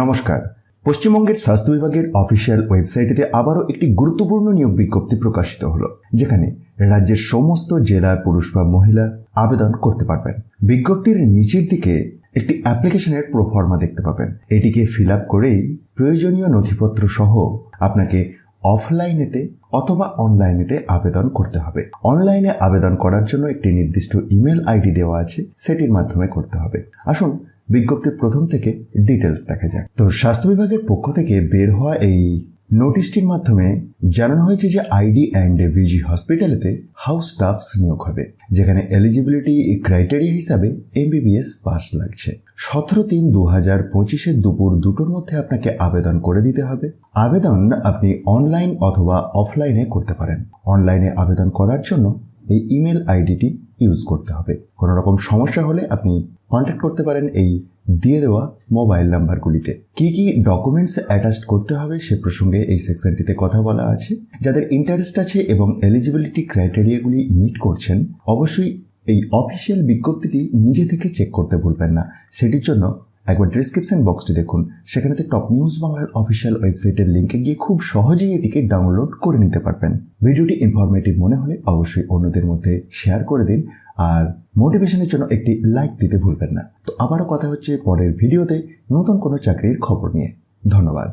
নমস্কার। পশ্চিমবঙ্গের স্বাস্থ্য বিভাগের অফিসিয়াল ওয়েবসাইটে আবারও একটি গুরুত্বপূর্ণ নিয়োগ বিজ্ঞপ্তি প্রকাশিত হলো, যেখানে রাজ্যের সমস্ত জেলার পুরুষ বা মহিলা আবেদন করতে পারবেন। বিজ্ঞপ্তির নিচের দিকে একটি অ্যাপ্লিকেশনের প্রোফর্মা দেখতে পাবেন। এটিকে ফিল আপ করেই প্রয়োজনীয় নথিপত্র সহ আপনাকে অফলাইনেতে অথবা অনলাইনেতে আবেদন করতে হবে। অনলাইনে আবেদন করার জন্য একটি নির্দিষ্ট ইমেল আইডি দেওয়া আছে, সেটির মাধ্যমে করতে হবে। আসুন বিজ্ঞপ্তির প্রথম থেকে ডিটেলস দেখা যাক। তো স্বাস্থ্য বিভাগের পক্ষ থেকে বের হওয়া এই নোটিশটির মাধ্যমে জানানো হয়েছে যে আইডি অ্যান্ড ভিজি হসপিটালেতে হাউস স্টাফস নিয়োগ হবে, যেখানে এলিজিবিলিটি ক্রাইটেরিয়া হিসাবে এমবিবিএস পাস লাগছে। সতেরো তিন দু হাজার পঁচিশের দুপুর দুটোর মধ্যে আপনাকে আবেদন করে দিতে হবে। আবেদন আপনি অনলাইন অথবা অফলাইনে করতে পারেন। অনলাইনে আবেদন করার জন্য এই ইমেল আইডিটি ইউজ করতে হবে। কোনো রকম সমস্যা হলে আপনি কন্ট্যাক্ট করতে পারেন এই দিয়ে দেওয়া মোবাইল নাম্বারগুলিতে কি কি ডকুমেন্টস অ্যাটাচ করতে হবে সে প্রসঙ্গে এই সেকশনটিতে কথা বলা আছে। যাদের ইন্টারেস্ট আছে এবং এলিজিবিলিটি ক্রাইটেরিয়াগুলি মিট করছেন, অবশ্যই এই অফিসিয়াল বিজ্ঞপ্তিটি নিজে থেকে চেক করতে ভুলবেন না। সেটির জন্য একবার ডিসক্রিপশন বক্সটি দেখুন। সেখানে তো টপ নিউজ বাংলার অফিসিয়াল ওয়েবসাইটের লিঙ্কে গিয়ে খুব সহজেই এটিকে ডাউনলোড করে নিতে পারবেন। ভিডিওটি ইনফরমেটিভ মনে হলে অবশ্যই অন্যদের মধ্যে শেয়ার করে দিন আর মোটিভেশনের জন্য একটি লাইক দিতে ভুলবেন না। তো আবারও কথা হচ্ছে পরের ভিডিওতে নতুন কোনো চাকরির খবর নিয়ে। ধন্যবাদ।